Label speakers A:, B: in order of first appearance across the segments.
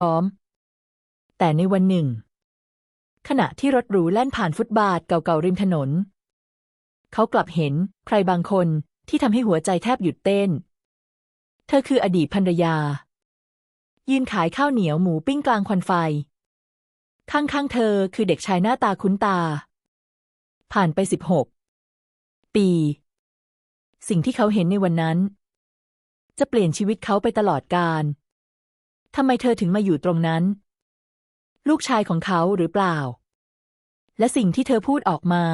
A: พร้อม แต่ในวันหนึ่ง ขณะที่รถหรูแล่นผ่านฟุตบาทเก่าๆริมถนน เขากลับเห็นใครบางคนที่ทำให้หัวใจแทบหยุดเต้น เธอคืออดีตภรรยา ยืนขายข้าวเหนียวหมูปิ้งกลางควันไฟ ข้างๆเธอคือเด็กชายหน้าตาคุ้นตา ผ่านไปสิบหกปี สิ่งที่เขาเห็นในวันนั้น จะเปลี่ยนชีวิตเขาไปตลอดกาล ทำไมเธอถึงมาอยู่ตรงนั้น ลูกชายของเขาหรือเปล่า และสิ่งที่เธอพูดออกมา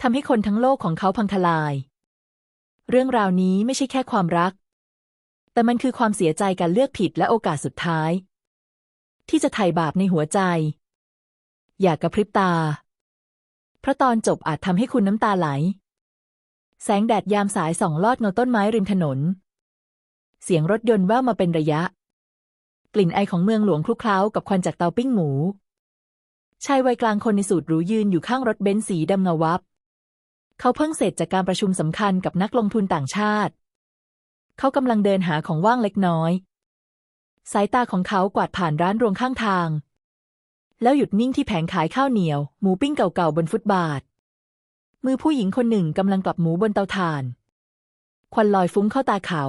A: ทำให้คนทั้งโลกของเขาพังทลาย เรื่องราวนี้ไม่ใช่แค่ความรัก แต่มันคือความเสียใจการเลือกผิดและโอกาสสุดท้าย ที่จะไถ่บาปในหัวใจ อย่ากระพริบตา เพราะตอนจบอาจทำให้คุณน้ำตาไหล แสงแดดยามสายส่องลอดเงาต้นไม้ริมถนน เสียงรถยนต์แว่วมาเป็นระยะ กลิ่นไอของเมืองหลวงคลุกเคล้ากับควันจากเตาปิ้งหมู ชายวัยกลางคนในสูตรหรูยืนอยู่ข้างรถเบนซ์สีดำเงาวับ เขาเพิ่งเสร็จจากการประชุมสำคัญกับนักลงทุนต่างชาติ เขากำลังเดินหาของว่างเล็กน้อย สายตาของเขากวาดผ่านร้านรวงข้างทาง แล้วหยุดนิ่งที่แผงขายข้าวเหนียว หมูปิ้งเก่าๆบนฟุตบาท มือผู้หญิงคนหนึ่งกำลังกลับหมูบนเตาถ่าน ควันลอยฟุ้งเข้าตาเขา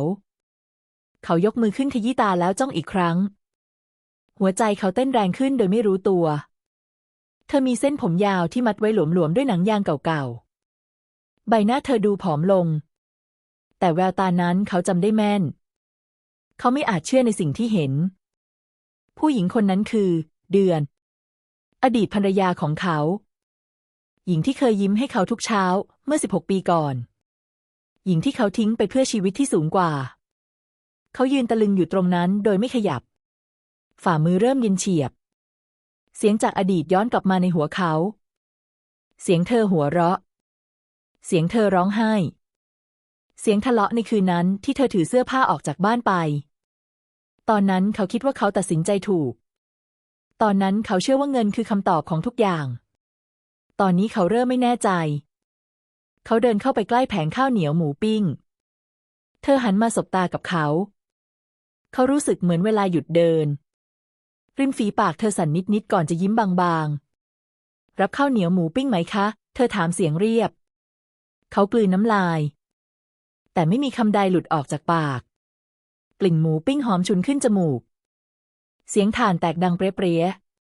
A: เขายกมือขึ้นขยี้ตาแล้วจ้องอีกครั้ง หัวใจเขาเต้นแรงขึ้นโดยไม่รู้ตัว เธอมีเส้นผมยาวที่มัดไว้หลวมๆด้วยหนังยางเก่าๆ ใบหน้าเธอดูผอมลง แต่แววตานั้นเขาจำได้แม่น เขาไม่อาจเชื่อในสิ่งที่เห็น ผู้หญิงคนนั้นคือ เดือน อดีตภรรยาของเขา หญิงที่เคยยิ้มให้เขาทุกเช้าเมื่อ 16 ปีก่อน หญิงที่เขาทิ้งไปเพื่อชีวิตที่สูงกว่า เขายืนตะลึงอยู่ตรงนั้นโดยไม่ขยับ ฝ่ามือเริ่มเย็นเฉียบ เสียงจากอดีตย้อนกลับมาในหัวเขา เสียงเธอหัวเราะ เสียงเธอร้องไห้ เสียงทะเลาะในคืนนั้นที่เธอถือเสื้อผ้าออกจากบ้านไป ตอนนั้นเขาคิดว่าเขาตัดสินใจถูก ตอนนั้นเขาเชื่อว่าเงินคือคำตอบของทุกอย่าง ตอนนี้เขาเริ่มไม่แน่ใจ เขาเดินเข้าไปใกล้แผงข้าวเหนียวหมูปิ้งเธอหันมาสบตากับเขา เขารู้สึกเหมือนเวลาหยุดเดิน ริมฝีปากเธอสั่นนิดๆก่อนจะยิ้มบางๆ รับข้าวเหนียวหมูปิ้งไหมคะ เธอถามเสียงเรียบ เขากลืนน้ำลาย แต่ไม่มีคำใดหลุดออกจากปาก กลิ่นหมูปิ้งหอมฉุนขึ้นจมูก เสียงถ่านแตกดังเปรี้ย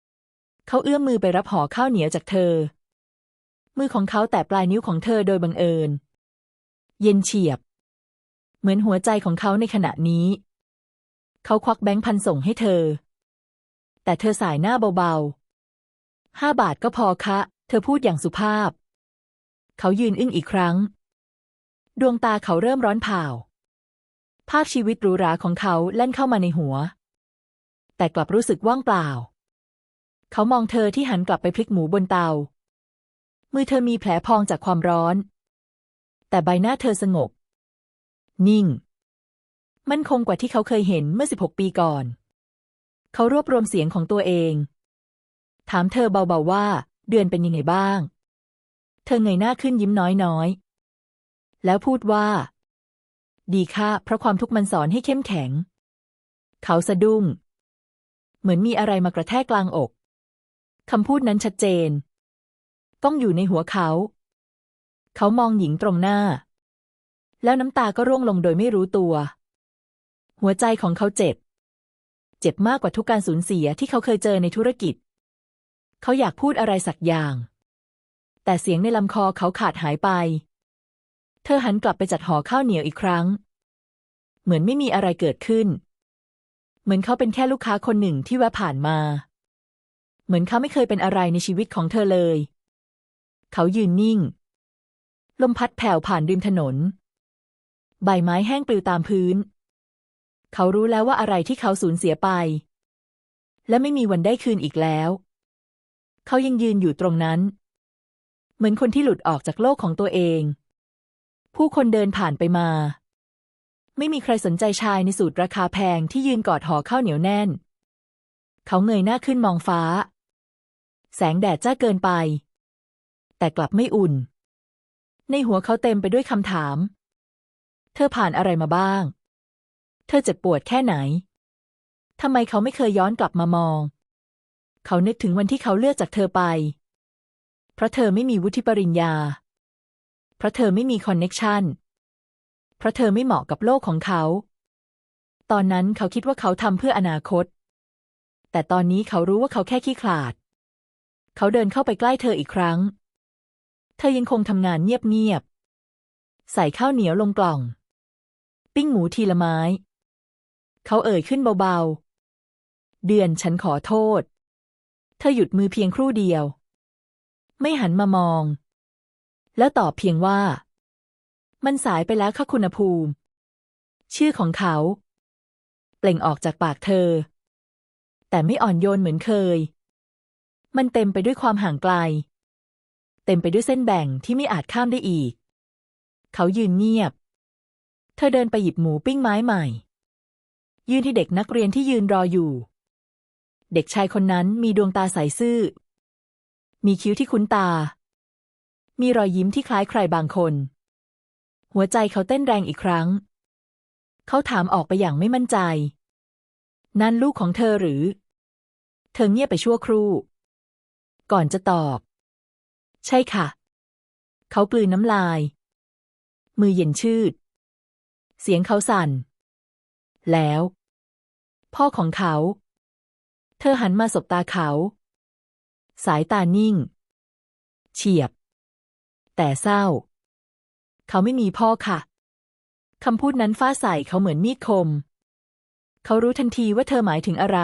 A: ๆเขาเอื้อมมือไปรับห่อข้าวเหนียวจากเธอ มือของเขาแตะปลายนิ้วของเธอโดยบังเอิญ เย็นเฉียบ เหมือนหัวใจของเขาในขณะนี้ เขาควักแบงค์พันส่งให้เธอ แต่เธอสายหน้าเบาๆห้าบาทก็พอคะ เธอพูดอย่างสุภาพ เขายืนอึ้งอีกครั้ง ดวงตาเขาเริ่มร้อนเผาภาพชีวิตหรูหราของเขาแล่นเข้ามาในหัว แต่กลับรู้สึกว่างเปล่า เขามองเธอที่หันกลับไปพลิกหมูบนเตา มือเธอมีแผลพองจากความร้อน แต่ใบหน้าเธอสงบ นิ่ง มั่นคงกว่าที่เขาเคยเห็นเมื่อ 16 ปีก่อน เขารวบรวมเสียงของตัวเอง ถามเธอเบาๆว่า เดือนเป็นยังไงบ้าง เธอเงยหน้าขึ้นยิ้มน้อยๆ แล้วพูดว่า ดีค่ะ เพราะความทุกข์มันสอนให้เข้มแข็ง เขาสะดุ้ง เหมือนมีอะไรมากระแทกกลางอกคำพูดนั้นชัดเจน ต้องอยู่ในหัวเขา เขามองหญิงตรงหน้า แล้วน้ำตาก็ร่วงลงโดยไม่รู้ตัว หัวใจของเขาเจ็บ เจ็บมากกว่าทุกการสูญเสียที่เขาเคยเจอในธุรกิจ เขาอยากพูดอะไรสักอย่าง แต่เสียงในลำคอเขาขาดหายไป เธอหันกลับไปจัดห่อข้าวเหนียวอีกครั้ง เหมือนไม่มีอะไรเกิดขึ้น เหมือนเขาเป็นแค่ลูกค้าคนหนึ่งที่แวะผ่านมา เหมือนเขาไม่เคยเป็นอะไรในชีวิตของเธอเลย เขายืนนิ่ง ลมพัดแผ่วผ่านริมถนน ใบไม้แห้งปลิวตามพื้น เขารู้แล้วว่าอะไรที่เขาสูญเสียไป และไม่มีวันได้คืนอีกแล้ว เขายังยืนอยู่ตรงนั้น เหมือนคนที่หลุดออกจากโลกของตัวเอง ผู้คนเดินผ่านไปมา ไม่มีใครสนใจชายในสูตรราคาแพงที่ยืนกอดห่อข้าวเหนียวแน่น เขาเงยหน้าขึ้นมองฟ้า แสงแดดจ้าเกินไป แต่กลับไม่อุ่น ในหัวเขาเต็มไปด้วยคำถาม เธอผ่านอะไรมาบ้าง เธอเจ็บปวดแค่ไหน ทำไมเขาไม่เคยย้อนกลับมามอง เขานึกถึงวันที่เขาเลือกจากเธอไป เพราะเธอไม่มีวุฒิปริญญา เพราะเธอไม่มีคอนเน็กชันเพราะเธอไม่เหมาะกับโลกของเขา ตอนนั้นเขาคิดว่าเขาทำเพื่ออนาคต แต่ตอนนี้เขารู้ว่าเขาแค่ขี้ขลาด เขาเดินเข้าไปใกล้เธออีกครั้ง เธอยังคงทำงานเงียบๆ ใส่ข้าวเหนียวลงกล่อง ปิ้งหมูทีละไม้ เขาเอ่ยขึ้นเบาๆ เดือนฉันขอโทษ เธอหยุดมือเพียงครู่เดียว ไม่หันมามอง แล้วตอบเพียงว่า มันสายไปแล้วค่ะคุณภูมิ ชื่อของเขา เปล่งออกจากปากเธอ แต่ไม่อ่อนโยนเหมือนเคย มันเต็มไปด้วยความห่างไกล เต็มไปด้วยเส้นแบ่งที่ไม่อาจข้ามได้อีก เขายืนเงียบ เธอเดินไปหยิบหมูปิ้งไม้ใหม่ ยื่นให้เด็กนักเรียนที่ยืนรออยู่ เด็กชายคนนั้นมีดวงตาใสซื่อ มีคิ้วที่คุ้นตา มีรอยยิ้มที่คล้ายใครบางคน หัวใจเขาเต้นแรงอีกครั้ง เขาถามออกไปอย่างไม่มั่นใจ นั่นลูกของเธอหรือ เธอเงียบไปชั่วครู่ ก่อนจะตอบ ใช่ค่ะ เขากลืนน้ำลาย มือเย็นชืด เสียงเขาสั่น แล้ว พ่อของเขา เธอหันมาสบตาเขา สายตานิ่ง เฉียบ แต่เศร้า เขาไม่มีพ่อค่ะคำพูดนั้นฟาใส่เขาเหมือนมีดคม เขารู้ทันทีว่าเธอหมายถึงอะไร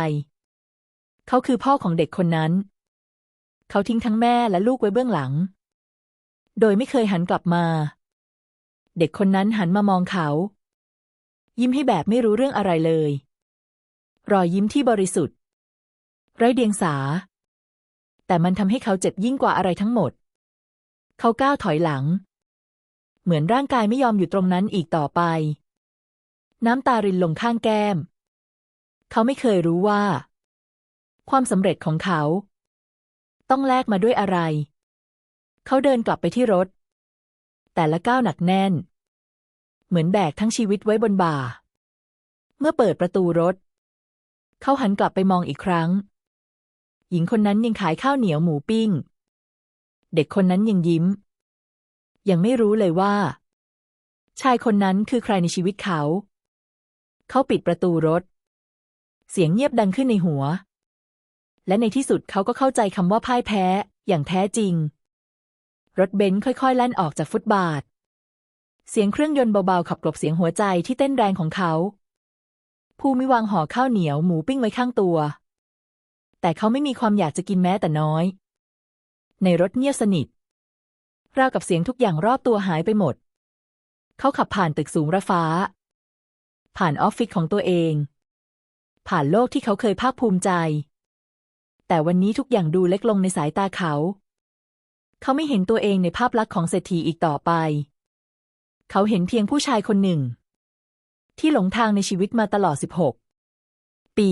A: เขาคือพ่อของเด็กคนนั้น เขาทิ้งทั้งแม่และลูกไว้เบื้องหลัง โดยไม่เคยหันกลับมา เด็กคนนั้นหันมามองเขา ยิ้มให้แบบไม่รู้เรื่องอะไรเลย รอยยิ้มที่บริสุทธิ์ ไร้เดียงสา แต่มันทำให้เขาเจ็บยิ่งกว่าอะไรทั้งหมด เขาก้าวถอยหลัง เหมือนร่างกายไม่ยอมอยู่ตรงนั้นอีกต่อไป น้ำตารินลงข้างแก้ม เขาไม่เคยรู้ว่า ความสำเร็จของเขา ต้องแลกมาด้วยอะไร เขาเดินกลับไปที่รถ แต่ละก้าวหนักแน่น เหมือนแบกทั้งชีวิตไว้บนบ่า เมื่อเปิดประตูรถ เขาหันกลับไปมองอีกครั้ง หญิงคนนั้นยังขายข้าวเหนียวหมูปิ้ง เด็กคนนั้นยังยิ้ม ยังไม่รู้เลยว่า ชายคนนั้นคือใครในชีวิตเขา เขาปิดประตูรถ เสียงเงียบดังขึ้นในหัว และในที่สุดเขาก็เข้าใจคำว่าพ่ายแพ้อย่างแท้จริงรถเบนซ์ค่อย ๆ แล่นออกจากฟุตบาท เสียงเครื่องยนต์เบาๆขับกลบเสียงหัวใจที่เต้นแรงของเขา ภูมิวางห่อข้าวเหนียวหมูปิ้งไว้ข้างตัว แต่เขาไม่มีความอยากจะกินแม้แต่น้อย ในรถเงียบสนิท ราวกับเสียงทุกอย่างรอบตัวหายไปหมด เขาขับผ่านตึกสูงระฟ้า ผ่านออฟฟิศของตัวเอง ผ่านโลกที่เขาเคยภาคภูมิใจ แต่วันนี้ทุกอย่างดูเล็กลงในสายตาเขา เขาไม่เห็นตัวเองในภาพลักษณ์ของเศรษฐีอีกต่อไป เขาเห็นเพียงผู้ชายคนหนึ่ง ที่หลงทางในชีวิตมาตลอด 16 ปี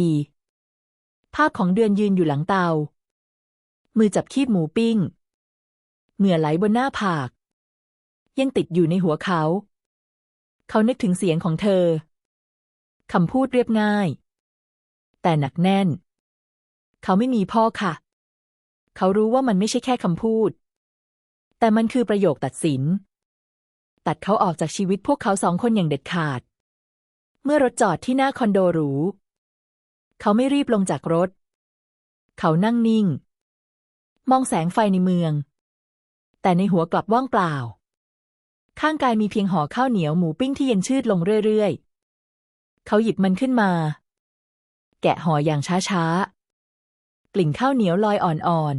A: ภาพของเดือนยืนอยู่หลังเตา มือจับคีบหมูปิ้ง เหงื่อไหลบนหน้าผาก ยังติดอยู่ในหัวเขา เขานึกถึงเสียงของเธอ คำพูดเรียบง่าย แต่หนักแน่น เขาไม่มีพ่อค่ะ เขารู้ว่ามันไม่ใช่แค่คำพูดแต่มันคือประโยคตัดสิน ตัดเขาออกจากชีวิตพวกเขาสองคนอย่างเด็ดขาด เมื่อรถจอดที่หน้าคอนโดหรู เขาไม่รีบลงจากรถ เขานั่งนิ่ง มองแสงไฟในเมือง แต่ในหัวกลับว่างเปล่า ข้างกายมีเพียงห่อข้าวเหนียวหมูปิ้งที่เย็นชืดลงเรื่อยๆ เขาหยิบมันขึ้นมา แกะห่ออย่างช้าๆ กลิ่นข้าวเหนียวลอยอ่อน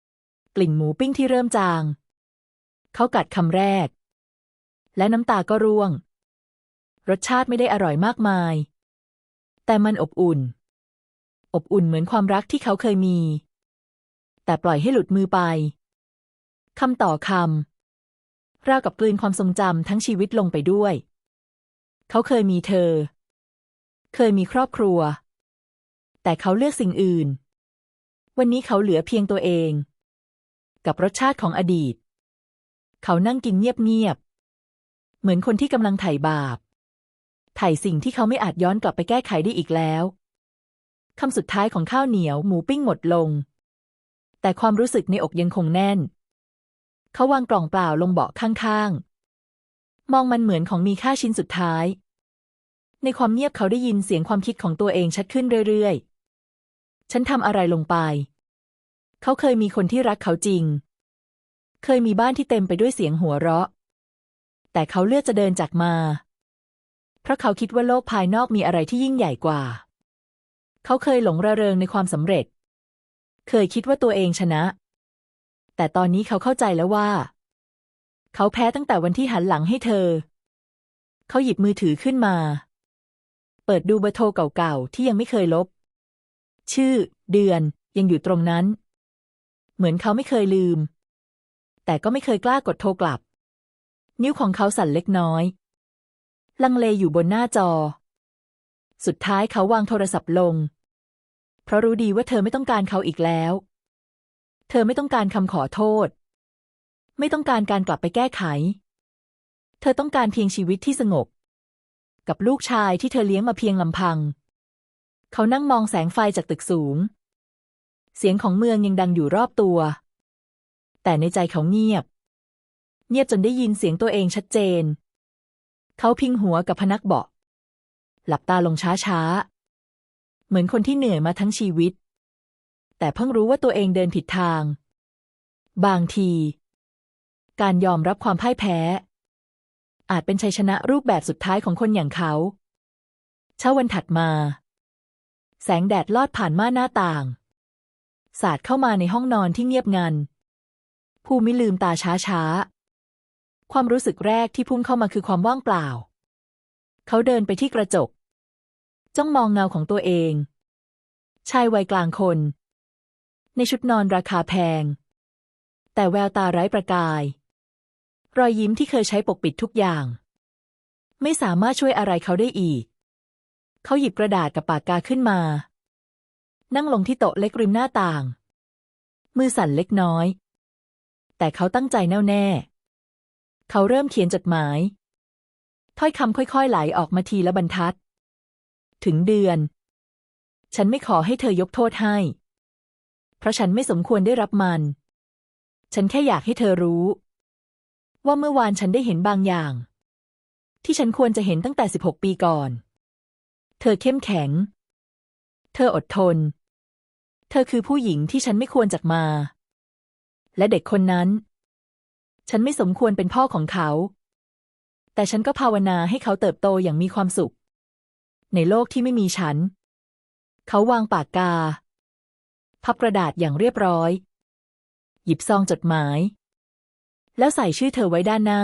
A: ๆ กลิ่นหมูปิ้งที่เริ่มจาง เขากัดคำแรก และน้ำตาก็ร่วง รสชาติไม่ได้อร่อยมากมาย แต่มันอบอุ่น อบอุ่นเหมือนความรักที่เขาเคยมี แต่ปล่อยให้หลุดมือไปคำต่อคำราวกับกลืนความทรงจำทั้งชีวิตลงไปด้วย เขาเคยมีเธอ เคยมีครอบครัว แต่เขาเลือกสิ่งอื่น วันนี้เขาเหลือเพียงตัวเอง กับรสชาติของอดีต เขานั่งกินเงียบๆ เหมือนคนที่กำลังไถ่บาป ไถ่สิ่งที่เขาไม่อาจย้อนกลับไปแก้ไขได้อีกแล้วคำสุดท้ายของข้าวเหนียวหมูปิ้งหมดลง แต่ความรู้สึกในอกยังคงแน่น เขาวางกล่องเปล่าลงเบาะข้างๆ มองมันเหมือนของมีค่าชิ้นสุดท้าย ในความเงียบเขาได้ยินเสียงความคิดของตัวเองชัดขึ้นเรื่อยๆ ฉันทำอะไรลงไป เขาเคยมีคนที่รักเขาจริง เคยมีบ้านที่เต็มไปด้วยเสียงหัวเราะ แต่เขาเลือกจะเดินจากมา เพราะเขาคิดว่าโลกภายนอกมีอะไรที่ยิ่งใหญ่กว่า เขาเคยหลงระเริงในความสำเร็จ เคยคิดว่าตัวเองชนะ แต่ตอนนี้เขาเข้าใจแล้วว่า เขาแพ้ตั้งแต่วันที่หันหลังให้เธอ เขาหยิบมือถือขึ้นมา เปิดดูเบอร์โทรเก่าๆที่ยังไม่เคยลบ ชื่อ เดือน ยังอยู่ตรงนั้น เหมือนเขาไม่เคยลืม แต่ก็ไม่เคยกล้ากดโทรกลับ นิ้วของเขาสั่นเล็กน้อย ลังเลอยู่บนหน้าจอ สุดท้ายเขาวางโทรศัพท์ลง เพราะรู้ดีว่าเธอไม่ต้องการเขาอีกแล้ว เธอไม่ต้องการคำขอโทษ ไม่ต้องการการกลับไปแก้ไข เธอต้องการเพียงชีวิตที่สงบ กับลูกชายที่เธอเลี้ยงมาเพียงลำพัง เขานั่งมองแสงไฟจากตึกสูง เสียงของเมืองยังดังอยู่รอบตัว แต่ในใจเขาเงียบ เงียบจนได้ยินเสียงตัวเองชัดเจน เขาพิงหัวกับพนักเบาะ หลับตาลงช้าๆ เหมือนคนที่เหนื่อยมาทั้งชีวิต แต่เพิ่งรู้ว่าตัวเองเดินผิดทาง บางที การยอมรับความพ่ายแพ้ อาจเป็นชัยชนะรูปแบบสุดท้ายของคนอย่างเขา เช้าวันถัดมา แสงแดดลอดผ่านม่านหน้าต่าง สาดเข้ามาในห้องนอนที่เงียบงัน ภูมิลืมตาช้าๆ ความรู้สึกแรกที่พุ่งเข้ามาคือความว่างเปล่า เขาเดินไปที่กระจก จ้องมองเงาของตัวเอง ชายวัยกลางคน ในชุดนอนราคาแพง แต่แววตาไร้ประกาย รอยยิ้มที่เคยใช้ปกปิดทุกอย่าง ไม่สามารถช่วยอะไรเขาได้อีก เขาหยิบกระดาษกับปากกาขึ้นมา นั่งลงที่โต๊ะเล็กริมหน้าต่าง มือสั่นเล็กน้อย แต่เขาตั้งใจแน่วแน่ เขาเริ่มเขียนจดหมาย ถ้อยคำค่อยๆไหลออกมาทีละบรรทัด ถึงเดือน ฉันไม่ขอให้เธอยกโทษให้ เพราะฉันไม่สมควรได้รับมัน ฉันแค่อยากให้เธอรู้ ว่าเมื่อวานฉันได้เห็นบางอย่าง ที่ฉันควรจะเห็นตั้งแต่ 16 ปีก่อน เธอเข้มแข็ง เธออดทน เธอคือผู้หญิงที่ฉันไม่ควรจากมา และเด็กคนนั้น ฉันไม่สมควรเป็นพ่อของเขา แต่ฉันก็ภาวนาให้เขาเติบโตอย่างมีความสุข ในโลกที่ไม่มีฉัน เขาวางปากกา พับกระดาษอย่างเรียบร้อย หยิบซองจดหมาย แล้วใส่ชื่อเธอไว้ด้านหน้า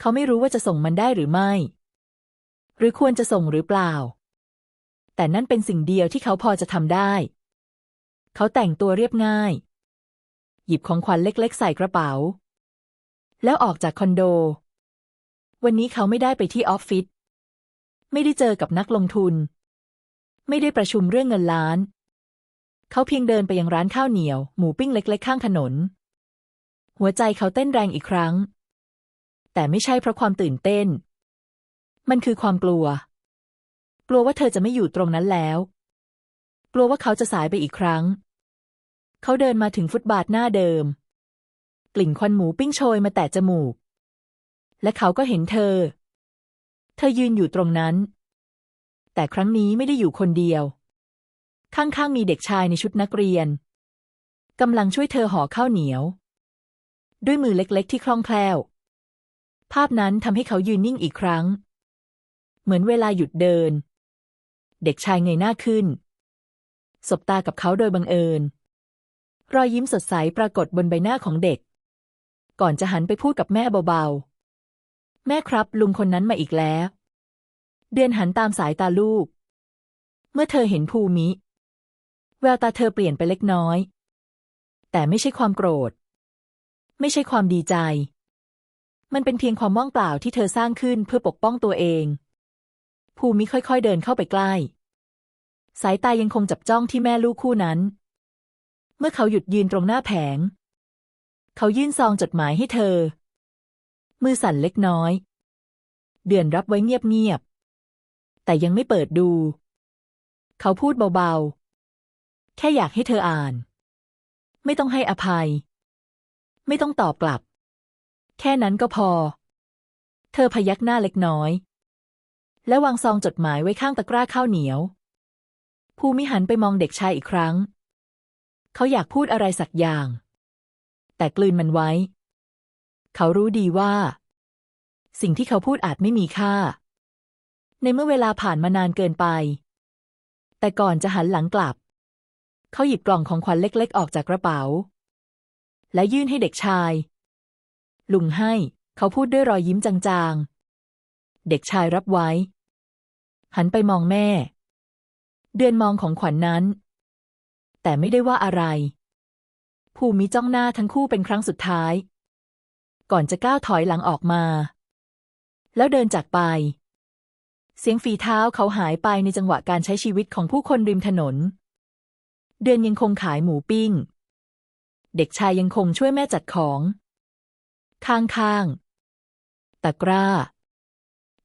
A: เขาไม่รู้ว่าจะส่งมันได้หรือไม่ หรือควรจะส่งหรือเปล่า แต่นั่นเป็นสิ่งเดียวที่เขาพอจะทำได้ เขาแต่งตัวเรียบง่ายหยิบของขวัญเล็ก ๆ ใส่กระเป๋า แล้วออกจากคอนโด วันนี้เขาไม่ได้ไปที่ออฟฟิศ ไม่ได้เจอกับนักลงทุน ไม่ได้ประชุมเรื่องเงินล้าน เขาเพียงเดินไปยังร้านข้าวเหนียว หมูปิ้งเล็ก ๆ ข้างถนน หัวใจเขาเต้นแรงอีกครั้ง แต่ไม่ใช่เพราะความตื่นเต้น มันคือความกลัว กลัวว่าเธอจะไม่อยู่ตรงนั้นแล้ว กลัวว่าเขาจะสายไปอีกครั้ง เขาเดินมาถึงฟุตบาทหน้าเดิม กลิ่นควันหมูปิ้งโชยมาแตะจมูก และเขาก็เห็นเธอ เธอยืนอยู่ตรงนั้น แต่ครั้งนี้ไม่ได้อยู่คนเดียว ข้างๆมีเด็กชายในชุดนักเรียนกำลังช่วยเธอห่อข้าวเหนียว ด้วยมือเล็กๆที่คล่องแคล่ว ภาพนั้นทำให้เขายืนนิ่งอีกครั้ง เหมือนเวลาหยุดเดิน เด็กชายเงยหน้าขึ้น สบตากับเขาโดยบังเอิญ รอยยิ้มสดใสปรากฏบนใบหน้าของเด็ก ก่อนจะหันไปพูดกับแม่เบาๆ แม่ครับ ลุงคนนั้นมาอีกแล้ว เดือนหันตามสายตาลูก เมื่อเธอเห็นภูมิ แววตาเธอเปลี่ยนไปเล็กน้อย แต่ไม่ใช่ความโกรธ ไม่ใช่ความดีใจ มันเป็นเพียงความว่างเปล่าที่เธอสร้างขึ้นเพื่อปกป้องตัวเอง ภูมิค่อยๆเดินเข้าไปใกล้ สายตายังคงจับจ้องที่แม่ลูกคู่นั้น เมื่อเขาหยุดยืนตรงหน้าแผง เขายื่นซองจดหมายให้เธอ มือสั่นเล็กน้อย เดือนรับไว้เงียบๆ แต่ยังไม่เปิดดู เขาพูดเบาๆ แค่อยากให้เธออ่าน ไม่ต้องให้อภัย ไม่ต้องตอบกลับ แค่นั้นก็พอ เธอพยักหน้าเล็กน้อย และวางซองจดหมายไว้ข้างตะกร้าข้าวเหนียว ภูมิหันไปมองเด็กชายอีกครั้ง เขาอยากพูดอะไรสักอย่าง แต่กลืนมันไว้ เขารู้ดีว่า สิ่งที่เขาพูดอาจไม่มีค่า ในเมื่อเวลาผ่านมานานเกินไป แต่ก่อนจะหันหลังกลับ เขาหยิบกล่องของขวัญเล็กๆ ออกจากกระเป๋า และยื่นให้เด็กชาย ลุงให้เขาพูดด้วยรอยยิ้มจางๆ เด็กชายรับไว้ หันไปมองแม่ เดือนมองของขวัญนนั้น แต่ไม่ได้ว่าอะไร ภูมิจ้องหน้าทั้งคู่เป็นครั้งสุดท้าย ก่อนจะก้าวถอยหลังออกมา แล้วเดินจากไป เสียงฝีเท้าเขาหายไปในจังหวะการใช้ชีวิตของผู้คนริมถนน เดือนยังคงขายหมูปิ้ง เด็กชายยังคงช่วยแม่จัดของ ข้างๆตะกร้า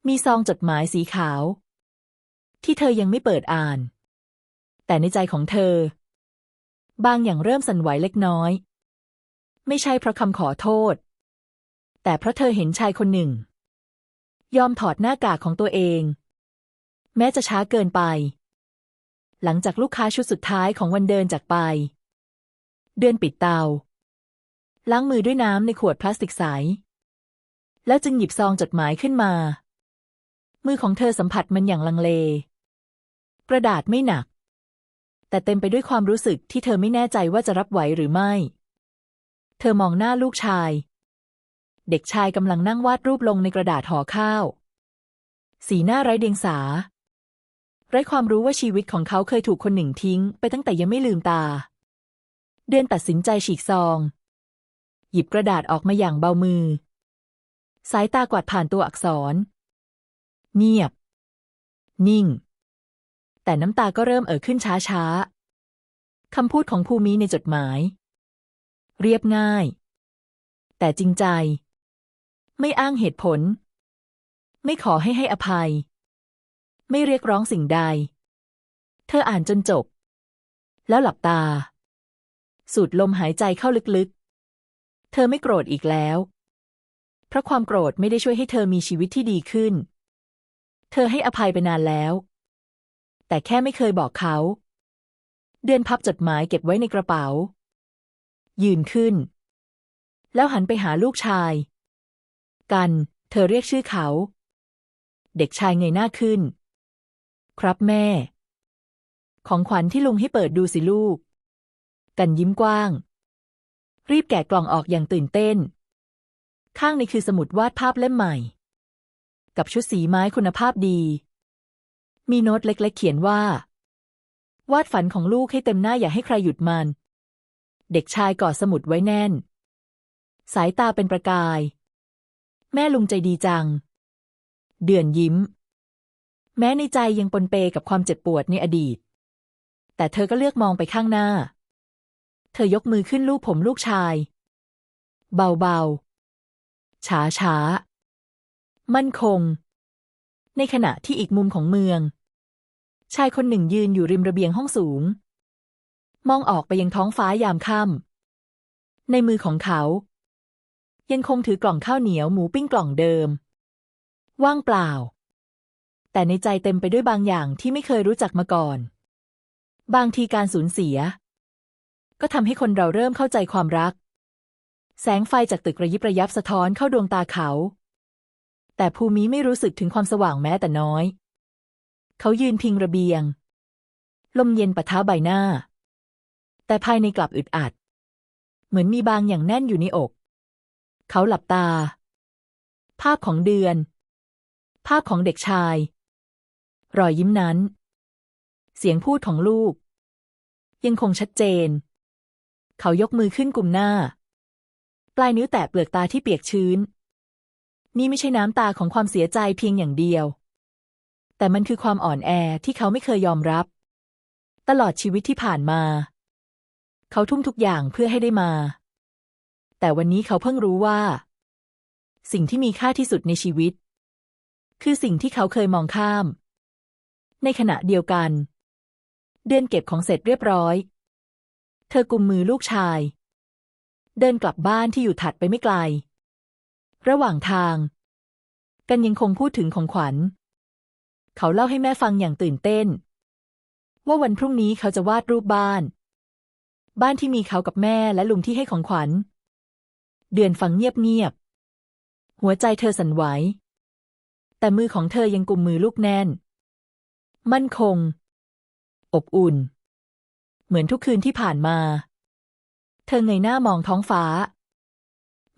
A: มีซองจดหมายสีขาว ที่เธอยังไม่เปิดอ่าน แต่ในใจของเธอ บางอย่างเริ่มสั่นไหวเล็กน้อย ไม่ใช่เพราะคำขอโทษ แต่เพราะเธอเห็นชายคนหนึ่ง ยอมถอดหน้ากากของตัวเอง แม้จะช้าเกินไป หลังจากลูกค้าชุดสุดท้ายของวันเดินจากไป เดือนปิดเตา ล้างมือด้วยน้ำในขวดพลาสติกใส แล้วจึงหยิบซองจดหมายขึ้นมา มือของเธอสัมผัสมันอย่างลังเล กระดาษไม่หนัก แต่เต็มไปด้วยความรู้สึกที่เธอไม่แน่ใจว่าจะรับไหวหรือไม่ เธอมองหน้าลูกชาย เด็กชายกำลังนั่งวาดรูปลงในกระดาษห่อข้าว สีหน้าไร้เดียงสา ไร้ความรู้ว่าชีวิตของเขาเคยถูกคนหนึ่งทิ้ง ไปตั้งแต่ยังไม่ลืมตา เดือนตัดสินใจฉีกซอง หยิบกระดาษออกมาอย่างเบามือ สายตากวาดผ่านตัวอักษร เงียบ นิ่ง แต่น้ำตาก็เริ่มเอ่อขึ้นช้าๆ คำพูดของภูมิในจดหมาย เรียบง่าย แต่จริงใจ ไม่อ้างเหตุผล ไม่ขอให้ให้อภัย ไม่เรียกร้องสิ่งใด เธออ่านจนจบ แล้วหลับตา สูดลมหายใจเข้าลึกๆ เธอไม่โกรธอีกแล้ว เพราะความโกรธไม่ได้ช่วยให้เธอมีชีวิตที่ดีขึ้น เธอให้อภัยไปนานแล้ว แต่แค่ไม่เคยบอกเขา เดือนพับจดหมายเก็บไว้ในกระเป๋า ยืนขึ้น แล้วหันไปหาลูกชาย กัน เธอเรียกชื่อเขา เด็กชายเงยหน้าขึ้น ครับแม่ ของขวัญที่ลุงให้เปิดดูสิลูก กันยิ้มกว้าง รีบแกะกล่องออกอย่างตื่นเต้น ข้างในคือสมุดวาดภาพเล่มใหม่ กับชุดสีไม้คุณภาพดี มีโน้ตเล็กๆเขียนว่า วาดฝันของลูกให้เต็มหน้าอย่าให้ใครหยุดมัน เด็กชายกอดสมุดไว้แน่น สายตาเป็นประกาย แม่ลุงใจดีจัง เดือนยิ้ม แม้ในใจยังปนเปกับความเจ็บปวดในอดีต แต่เธอก็เลือกมองไปข้างหน้า เธอยกมือขึ้นลูบผมลูกชาย เบาๆ ช้าช้าๆมั่นคงในขณะที่อีกมุมของเมือง ชายคนหนึ่งยืนอยู่ริมระเบียงห้องสูง มองออกไปยังท้องฟ้ายามค่ำในมือของเขา ยังคงถือกล่องข้าวเหนียวหมูปิ้งกล่องเดิม ว่างเปล่า แต่ในใจเต็มไปด้วยบางอย่างที่ไม่เคยรู้จักมาก่อน บางทีการสูญเสีย ก็ทำให้คนเราเริ่มเข้าใจความรัก แสงไฟจากตึกระยิบระยับสะท้อนเข้าดวงตาเขา แต่ภูมิไม่รู้สึกถึงความสว่างแม้แต่น้อย เขายืนพิงระเบียง ลมเย็นปะทะใบหน้า แต่ภายในกลับอึดอัด เหมือนมีบางอย่างแน่นอยู่ในอก เขาหลับตา ภาพของเดือน ภาพของเด็กชาย รอยยิ้มนั้น เสียงพูดของลูก ยังคงชัดเจน เขายกมือขึ้นกุมหน้า ปลายนิ้วแตะเปลือกตาที่เปียกชื้น นี่ไม่ใช่น้ำตาของความเสียใจเพียงอย่างเดียว แต่มันคือความอ่อนแอที่เขาไม่เคยยอมรับ ตลอดชีวิตที่ผ่านมา เขาทุ่มทุกอย่างเพื่อให้ได้มา แต่วันนี้เขาเพิ่งรู้ว่า สิ่งที่มีค่าที่สุดในชีวิต คือสิ่งที่เขาเคยมองข้าม ในขณะเดียวกัน เดือนเก็บของเสร็จเรียบร้อย เธอกุมมือลูกชาย เดินกลับบ้านที่อยู่ถัดไปไม่ไกล ระหว่างทาง กันยังคงพูดถึงของขวัญ เขาเล่าให้แม่ฟังอย่างตื่นเต้น ว่าวันพรุ่งนี้เขาจะวาดรูปบ้าน บ้านที่มีเขากับแม่และลุงที่ให้ของขวัญ เดือนฟังเงียบๆหัวใจเธอสั่นไหว แต่มือของเธอยังกุมมือลูกแน่น มั่นคง อบอุ่น เหมือนทุกคืนที่ผ่านมา เธอเงยหน้ามองท้องฟ้า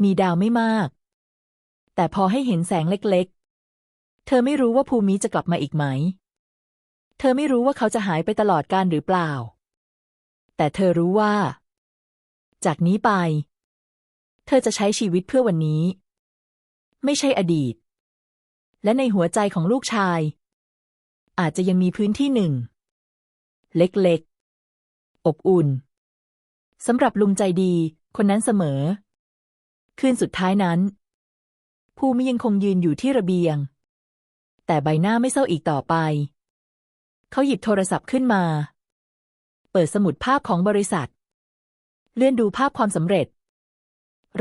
A: มีดาวไม่มาก แต่พอให้เห็นแสงเล็กๆ เธอไม่รู้ว่าภูมิจะกลับมาอีกไหม เธอไม่รู้ว่าเขาจะหายไปตลอดการหรือเปล่า แต่เธอรู้ว่า จากนี้ไป เธอจะใช้ชีวิตเพื่อวันนี้ ไม่ใช่อดีต และในหัวใจของลูกชาย อาจจะยังมีพื้นที่หนึ่ง เล็กๆ อบอุ่นสำหรับลุงใจดีคนนั้นเสมอ คืนสุดท้ายนั้น ภูมิยังคงยืนอยู่ที่ระเบียง แต่ใบหน้าไม่เศร้าอีกต่อไป เขาหยิบโทรศัพท์ขึ้นมา เปิดสมุดภาพของบริษัท เลื่อนดูภาพความสำเร็จ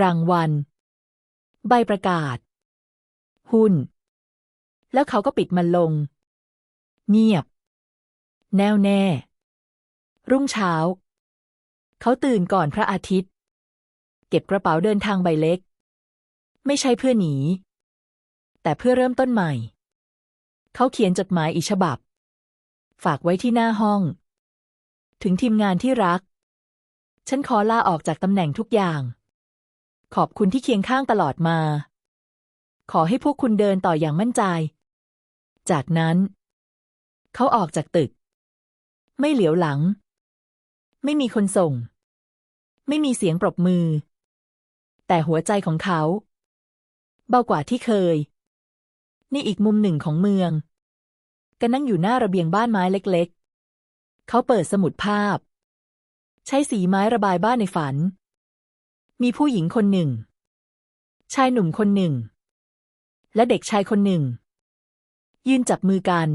A: รางวัล ใบประกาศ หุ้น แล้วเขาก็ปิดมันลง เงียบ แน่วแน่ รุ่งเช้า เขาตื่นก่อนพระอาทิตย์ เก็บกระเป๋าเดินทางใบเล็ก ไม่ใช่เพื่อหนี แต่เพื่อเริ่มต้นใหม่ เขาเขียนจดหมายอีกฉบับ ฝากไว้ที่หน้าห้อง ถึงทีมงานที่รัก ฉันขอลาออกจากตำแหน่งทุกอย่าง ขอบคุณที่เคียงข้างตลอดมา ขอให้พวกคุณเดินต่ออย่างมั่นใจ จากนั้น เขาออกจากตึก ไม่เหลียวหลัง ไม่มีคนส่ง ไม่มีเสียงปรบมือ แต่หัวใจของเขา เบากว่าที่เคย นี่อีกมุมหนึ่งของเมืองก็นั่งอยู่หน้าระเบียงบ้านไม้เล็กๆ เขาเปิดสมุดภาพ ใช้สีไม้ระบายบ้านในฝัน มีผู้หญิงคนหนึ่ง ชายหนุ่มคนหนึ่ง และเด็กชายคนหนึ่ง ยืนจับมือกัน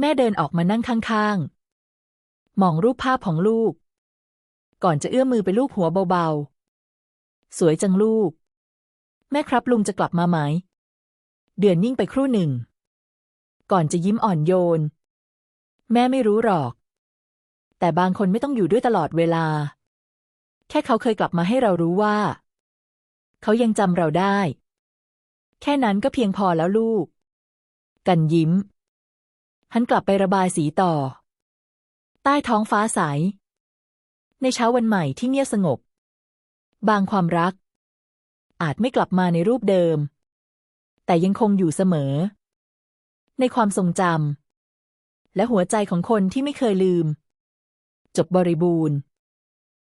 A: แม่เดินออกมานั่งข้างๆ มองรูปภาพของลูก ก่อนจะเอื้อมมือไปลูบหัวเบาๆ สวยจังลูก แม่ครับลุงจะกลับมาไหม เดือนนิ่งไปครู่หนึ่ง ก่อนจะยิ้มอ่อนโยน แม่ไม่รู้หรอก แต่บางคนไม่ต้องอยู่ด้วยตลอดเวลา แค่เขาเคยกลับมาให้เรารู้ว่า เขายังจำเราได้ แค่นั้นก็เพียงพอแล้วลูก กันยิ้ม หันกลับไประบายสีต่อ ใต้ท้องฟ้าใส ในเช้าวันใหม่ที่เงียบสงบ บางความรัก อาจไม่กลับมาในรูปเดิม แต่ยังคงอยู่เสมอ ในความทรงจำและหัวใจของคนที่ไม่เคยลืม จบบริบูรณ์